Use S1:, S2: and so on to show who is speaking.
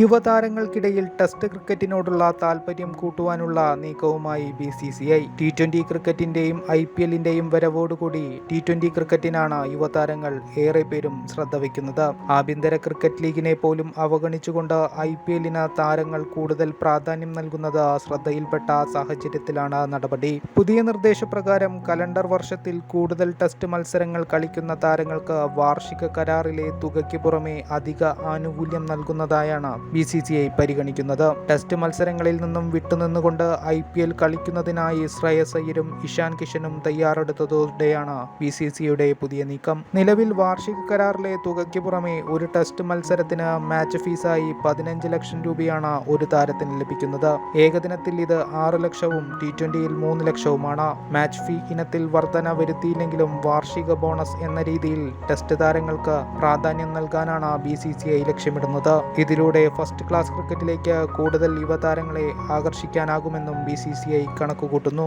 S1: യുവതാരങ്ങൾക്കിടയിൽ test ക്രിക്കറ്റിനോടുള്ള താൽപര്യം കൂട്ടുവാനുള്ള നീക്കവുമായി B C C I. T twenty ക്രിക്കറ്റിന്റെയും I P എല്ലിന്റെയും വരവോടുകൂടി ടി ട്വന്റി ക്രിക്കറ്റിനാണ് യുവതാരങ്ങൾ ഏറെ പേരും ശ്രദ്ധ വയ്ക്കുന്നത് ആഭ്യന്തര ക്രിക്കറ്റ് ലീഗിനെ പോലും അവഗണിച്ചുകൊണ്ട് ഐ പി എല്ലിന് താരങ്ങൾ കൂടുതൽ പ്രാധാന്യം നൽകുന്നത് ശ്രദ്ധയിൽപ്പെട്ട സാഹചര്യത്തിലാണ് നടപടി. പുതിയ നിർദ്ദേശപ്രകാരം കലണ്ടർ വർഷത്തിൽ കൂടുതൽ ടെസ്റ്റ് മത്സരങ്ങൾ കളിക്കുന്ന താരങ്ങൾക്ക് വാർഷിക കരാറിലെ തുകയ്ക്ക് പുറമെ അധിക ആനുകൂല്യം നൽകുന്നതായാണ് ബി സി സി ഐ പരിഗണിക്കുന്നത്. ടെസ്റ്റ് മത്സരങ്ങളിൽ നിന്നും വിട്ടുനിന്നുകൊണ്ട് ഐ പി എൽ കളിക്കുന്നതിനായി ശ്രേയസ് അയ്യരും ഇഷാൻ കിഷനും തയ്യാറെടുത്തതോടെയാണ് ബി സി സി ഐയുടെ പുതിയ നീക്കം. നിലവിൽ വാർഷിക കരാറിലെ തുകയ്ക്ക് പുറമെ ഒരു ടെസ്റ്റ് മത്സരത്തിന് മാച്ച് ഫീസായി പതിനഞ്ച് ലക്ഷം രൂപയാണ് ഒരു താരത്തിന് ലഭിക്കുന്നത്. ഏകദിനത്തിൽ ഇത് ആറ് ലക്ഷവും ടി ട്വന്റിയിൽ മൂന്ന് ലക്ഷവുമാണ്. മാച്ച് ഫീ ഇനത്തിൽ വർധന വരുത്തിയില്ലെങ്കിലും വാർഷിക ബോണസ് എന്ന രീതിയിൽ ടെസ്റ്റ് താരങ്ങൾക്ക് പ്രാധാന്യം നൽകാനാണ് ബി സി സി ഐ ലക്ഷ്യമിടുന്നത്. ഇതിലൂടെ ഫസ്റ്റ് ക്ലാസ് ക്രിക്കറ്റിലേക്ക് കൂടുതൽ യുവതാരങ്ങളെ ആകർഷിക്കാനാകുമെന്നും ബി സി സി ഐ കണക്കുകൂട്ടുന്നു.